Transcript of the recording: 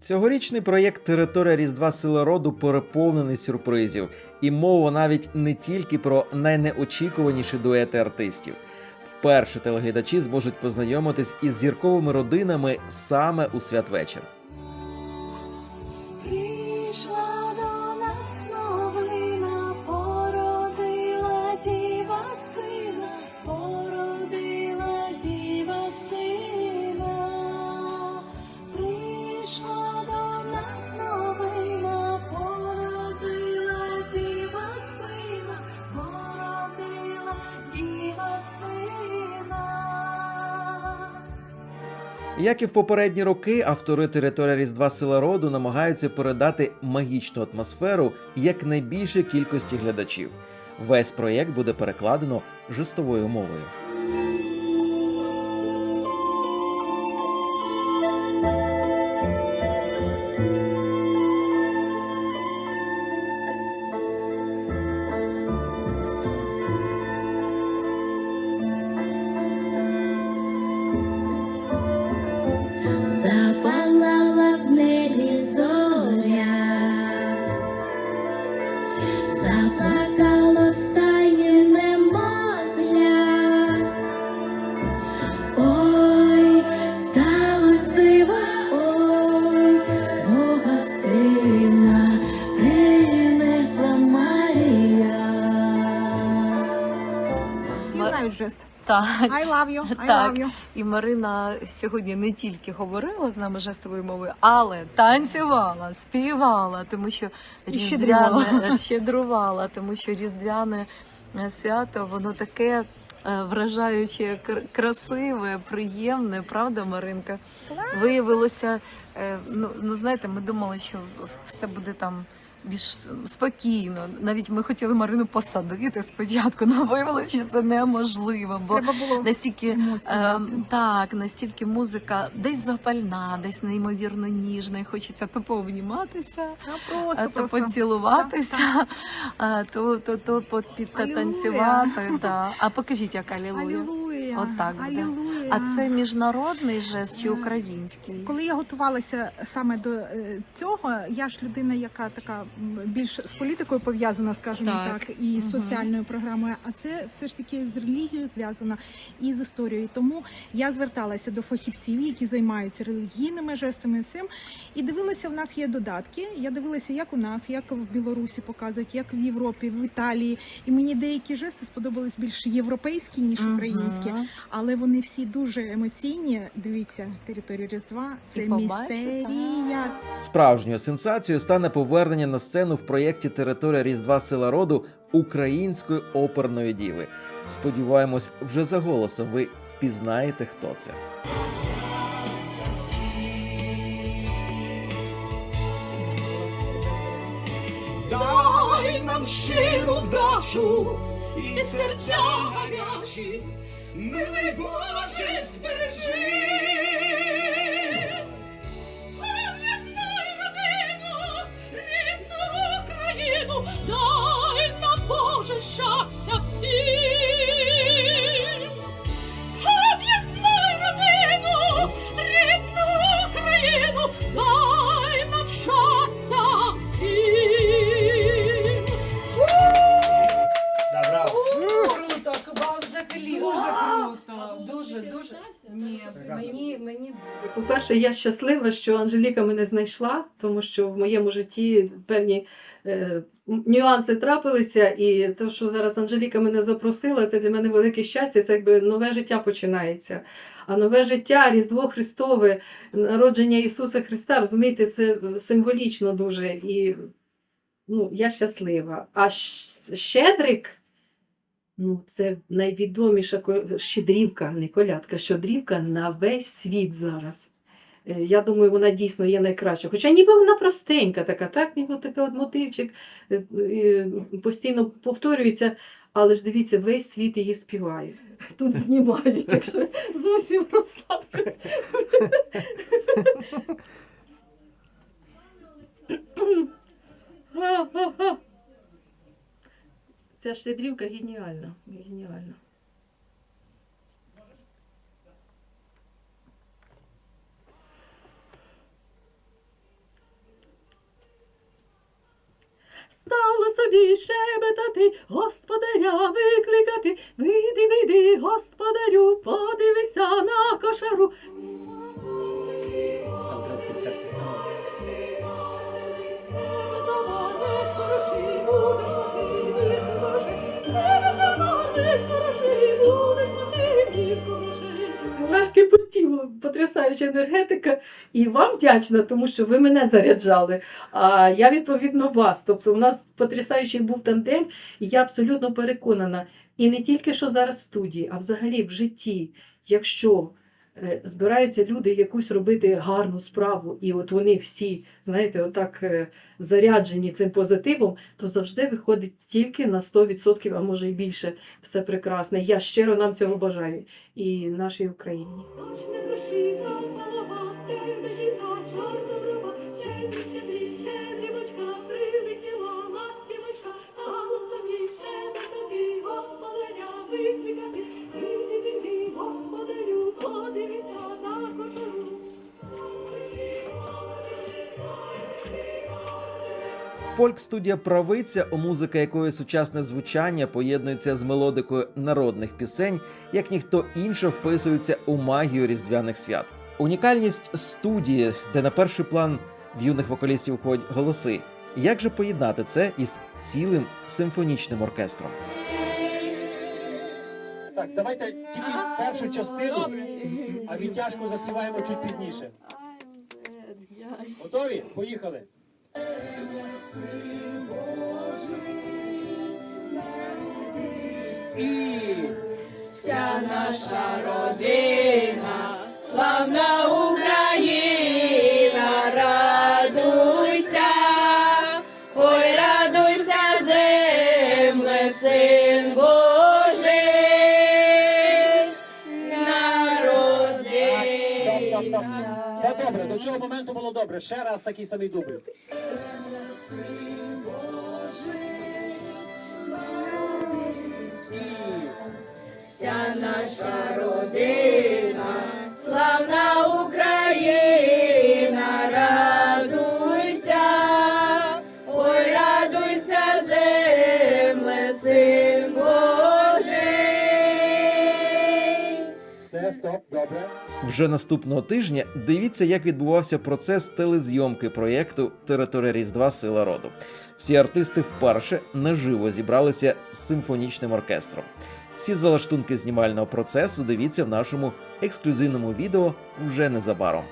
Цьогорічний проєкт Територія Різдва Сила роду переповнений сюрпризів, і мова навіть не тільки про найнеочікуваніші дуети артистів. Вперше телеглядачі зможуть познайомитись із зірковими родинами саме у святвечір. Як і в попередні роки, автори територія Різдва Сила роду намагаються передати магічну атмосферу якнайбільшій кількості глядачів. Весь проєкт буде перекладено жестовою мовою. Так. I love you, I Так. love you. І Марина сьогодні не тільки говорила з нами жестовою мовою, але танцювала, співала, тому що різдвяне щедрувала, тому що різдвяне свято, воно таке е, вражаюче, кр- красиве, приємне, правда, Маринка? Виявилося, е, ну, ну знаєте, ми думали, що все буде там. Більш спокійно, навіть ми хотіли Марину посадити спочатку, але виявилося, що це неможливо, бо Треба було настільки емоції дати. так, настільки музика десь запальна, десь неймовірно ніжна, і хочеться то пообніматися, а просто, то просто. поцілуватися, а, то, то, то по- підтанцювати. А покажіть, як алілуя. Алілуя. Отак буде. Алілуя. А це міжнародний жест чи український? Коли я готувалася саме до е, цього, я ж людина, яка така м, більш з політикою пов'язана, скажімо Так. так, і з Мгм. соціальною програмою. А це все ж таки з релігією зв'язано і з історією. Тому я зверталася до фахівців, які займаються релігійними жестами, і всім, і дивилася. В нас є додатки. Я дивилася, як у нас, як в Білорусі показують, як в Європі, в Італії. І мені деякі жести сподобались більш європейські ніж Мгм. українські. Але вони всі дуже емоційні. Дивіться, територію Різдва це І містерія. Справжньою сенсацією стане повернення на сцену в проєкті Територія Різдва Сила роду української оперної діви. Сподіваємось, вже за голосом ви впізнаєте, хто це. Дай нам щиру вдачу і серця гарячі, милий Боже, збережи. По-перше, я щаслива, що Анжеліка мене знайшла, тому що в моєму житті певні е, нюанси трапилися, і те, що зараз Анжеліка мене запросила, це для мене велике щастя, це якби нове життя починається. А нове життя, Різдво Христове, народження Ісуса Христа, розумієте, це символічно дуже. І ну, я щаслива. А щедрик. Ну, це найвідоміша щедрівка, не колядка, щедрівка на весь світ зараз. Е, Я думаю, вона дійсно є найкраща. Хоча ніби вона простенька така, так, ніби такий от мотивчик е, постійно повторюється, але ж дивіться, весь світ її співає. Тут знімають, якщо зовсім розслабився. Ця щедрівка геніальна. геніальна. Щебетати, господаря викликати. Вийди, вийди, господарю, подивися на кошару. По потрясаюча енергетика. І вам вдячна, тому що ви мене заряджали. А я відповідно вас. Тобто, у нас потрясаючий був тандем, і я абсолютно переконана. І не тільки що зараз в студії, а взагалі в житті, якщо збираються люди якусь робити гарну справу, і от вони всі, знаєте, отак е, заряджені цим позитивом, то завжди виходить тільки на 100%, а може і більше все прекрасне. Я щиро нам цього бажаю і нашій Україні. Фольк-студія Правиця, у музика якої сучасне звучання поєднується з мелодикою народних пісень, як ніхто інше вписується у магію різдвяних свят. Унікальність студії, де на перший план в юних вокалістів входять голоси. Як же поєднати це із цілим симфонічним оркестром? Так, давайте тільки першу частину, а відтяжку заспіваємо чуть пізніше. Готові? Поїхали. І Вся наша родина, славна Україна, радуйся, ой, радуйся, земле, син Божий, народився. Все добре, до цього моменту було добре. Ще раз такий самий дубль. І стоп, добре. Вже наступного тижня дивіться, як відбувався процес телезйомки проєкту Територія Різдва Сила роду. Всі артисти вперше наживо зібралися з симфонічним оркестром. Всі залаштунки знімального процесу дивіться в нашому ексклюзивному відео вже незабаром.